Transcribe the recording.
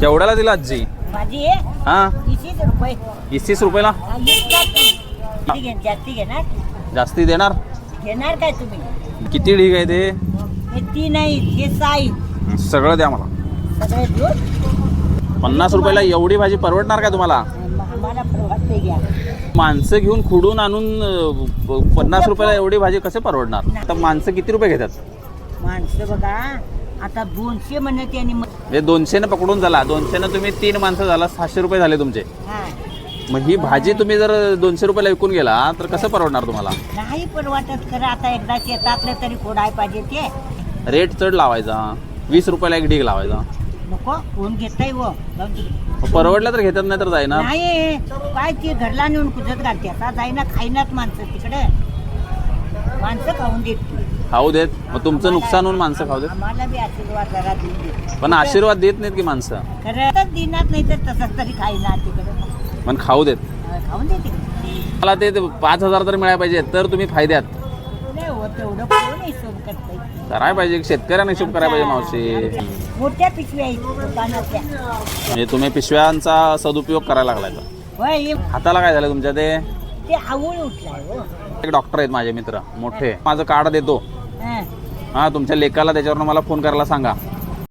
केवढ्याला दिला आजी? आहे हा? तीस रुपये. तीस रुपयाला? हा. किती घे जास्ती घेणार? जास्ती देणार? घेणार काय तुम्ही? किती ढीग आहे ते? हे तीन आहेत हे सहा आहेत. सगळं द्या मला. सगळे दूध पन्नास रुपयाला एवढी भाजी परवडणार का तुम्हाला? मला परवडते घ्या. माणसं घेऊन खुडून आणून अं, पन्नास रुपयाला एवढी भाजी कसे परवडणार? आता माणसं किती रुपये घेतात? माणसं बघा आता दोनशे म्हणत आणि मग- म्हणजे दोनशेनं पकडून झाला. दोनशेनं तुम्ही तीन माणसं झाला सहाशे रुपये झाले तुमचे. हा. मग ही भाजी तुम्ही जर दोनशे रुपयाला विकून गेला तर कसं परवडणार तुम्हाला? नाही परवडत खरं आता एकदा शेतातलं तरी खोडाय पाहिजे ते. रेट चढ लावायचा. वीस रुपयाला एक ढीग लावायचा. नको कोण घेताय व? जाऊ दे. मग परवडलं तर घेतात नाही तर जाईना. नाही काय ते घरला नेऊन कुजत घालते. आता जाईना खाईनात माणसं तिकडे. माणसं खाऊन देत. खाऊ देत. मग तुमचं नुकसान होऊन माणसं खाऊ देत. आम्हाला बी आशीर्वाद जरा देऊन देत. पण आशीर्वाद देत नाहीत की माणसं? खरं तर दिनात नाही तर तसंच तरी खाईना तिकडे. पण खाऊ देत. खाऊन मला ते ते पाच हजार तर मिळायला पाहिजे तर तुम्ही फायद्यात. नाही हो कोण हिशोब करायला पाहिजे शेतकऱ्यांना हिशोब करायला पाहिजे मावशी. मोठ्या पिशव्या आहेत दुकानातल्या. म्हणजे तुम्ही पिशव्यांचा सदुपयोग करायला लागलाय तर. होय हे- हाताला काय झालं तुमच्या ते? ते आवळ उठलाय हो. एक डॉक्टर आहेत माझे मित्र मोठे. माझं कार्ड देतो. हां हा तुमच्या लेकाला त्याच्यावरनं मला फोन करायला सांगा.